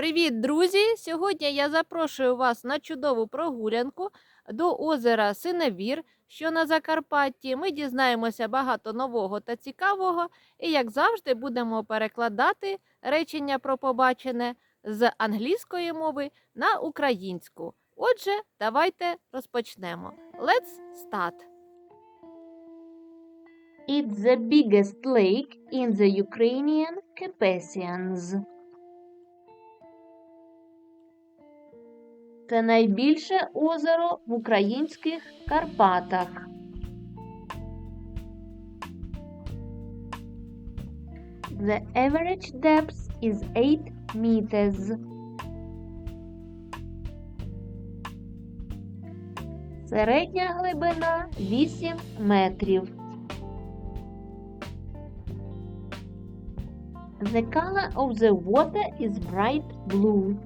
Привіт, друзі! Сьогодні я запрошую вас на чудову прогулянку до озера Синевір, що на Закарпатті. Ми дізнаємося багато нового та цікавого, і, як завжди, будемо перекладати речення про побачене з англійської мови на українську. Отже, давайте розпочнемо. Let's start! It's the biggest lake in the Ukrainian Carpathians. Це найбільше озеро в українських Карпатах. The average depth is 8 meters. Середня глибина 8 метрів. The color of the water is bright blue.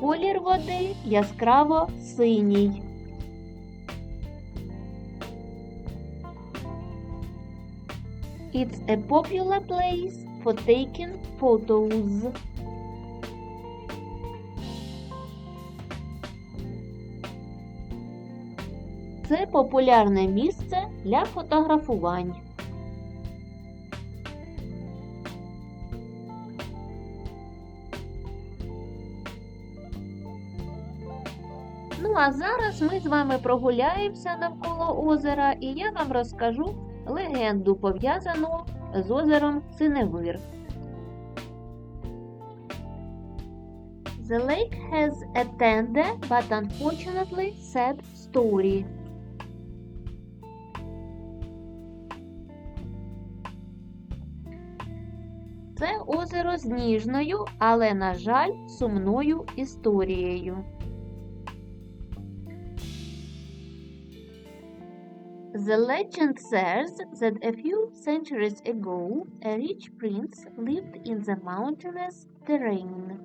Колір води яскраво синій. It's a popular place for taking photos. Це популярне місце для фотографувань. Ну а зараз ми з вами прогуляємося навколо озера і я вам розкажу легенду, пов'язану з озером Синевир. The lake has a tender but unfortunately sad story. Це озеро з ніжною, але, на жаль, сумною історією. The legend says that a few centuries ago, a rich prince lived in the mountainous terrain.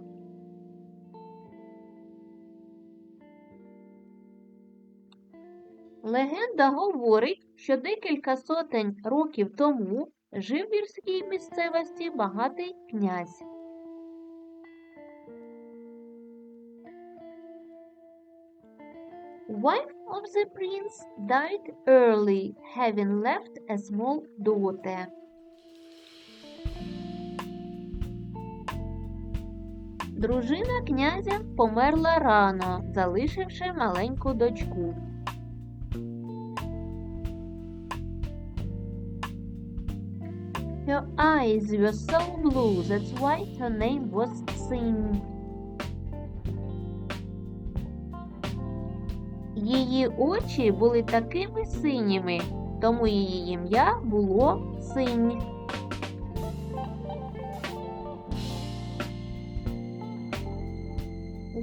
Легенда говорить, що декілька сотень років тому жив в гірській місцевості багатий князь. Wife of the prince died early, having left a small daughter. Дружина князя померла рано, залишивши маленьку дочку. Her eyes were so blue, that's why her name was Sing. Її очі були такими синіми, тому її ім'я було Синь.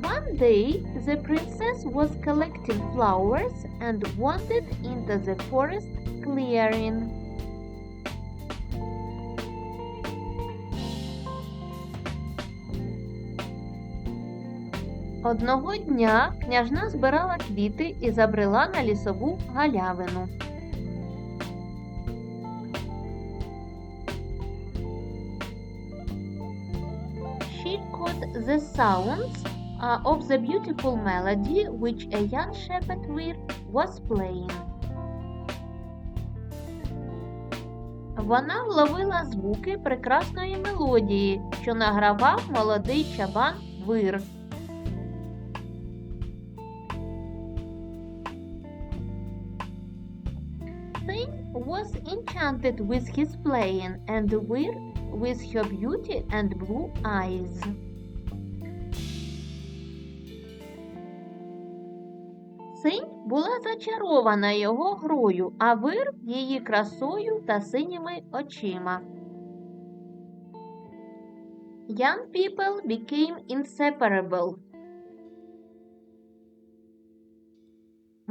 One day the princess was collecting flowers and wandered into the forest clearing. Одного дня княжна збирала квіти і забрела на лісову галявину. She caught the sounds of the beautiful melody which a young shepherd weir was playing. Вона вловила звуки прекрасної мелодії, що награвав молодий чабан вир. Thing was enchanted with his playing and Weir with her beauty and blue eyes. Синь була зачарована його грою, а вир її красою та синіми очима. Young people became inseparable.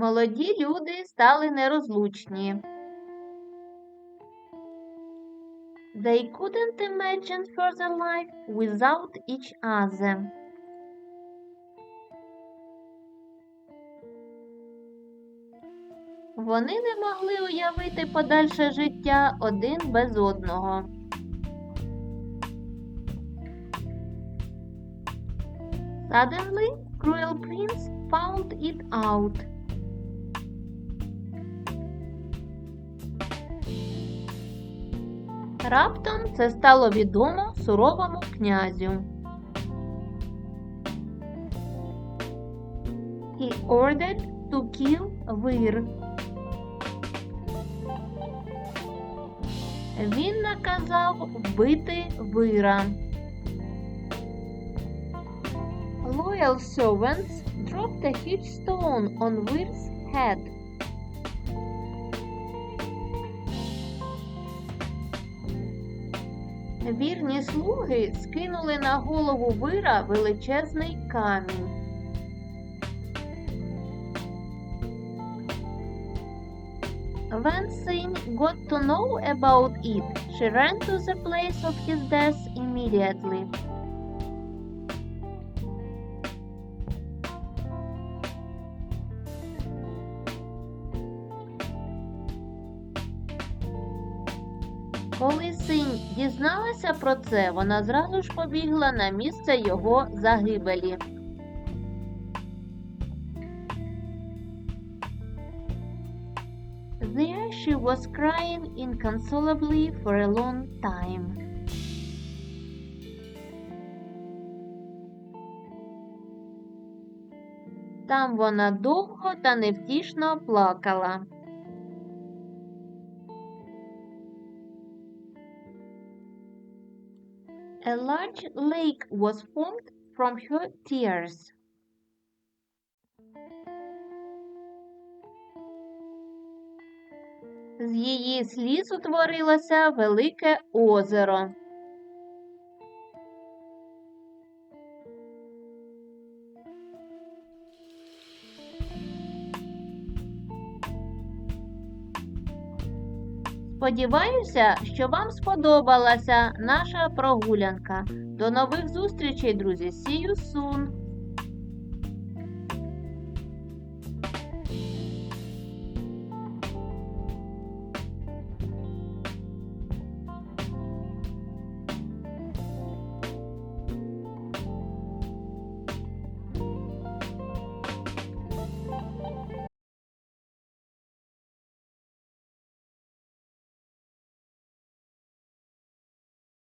Молоді люди стали нерозлучні. They couldn't imagine further life without each other. Вони не могли уявити подальше життя один без одного. Suddenly, Cruel Prince found it out. Раптом це стало відомо суровому князю. He ordered to kill Вир. Він наказав вбити вира. Loyal servants dropped a huge stone on Vir's head. Вірні слуги скинули на голову вира величезний камінь. When Sin got to know about it, she ran to the place of his death immediately. Коли синь дізналася про це, вона зразу ж побігла на місце його загибелі. There she was crying inconsolably for a long time. Там вона довго та невтішно плакала. A large lake was formed from her tears. З її сліз утворилося велике озеро. Сподіваюся, що вам сподобалася наша прогулянка. До нових зустрічей, друзі! See you soon!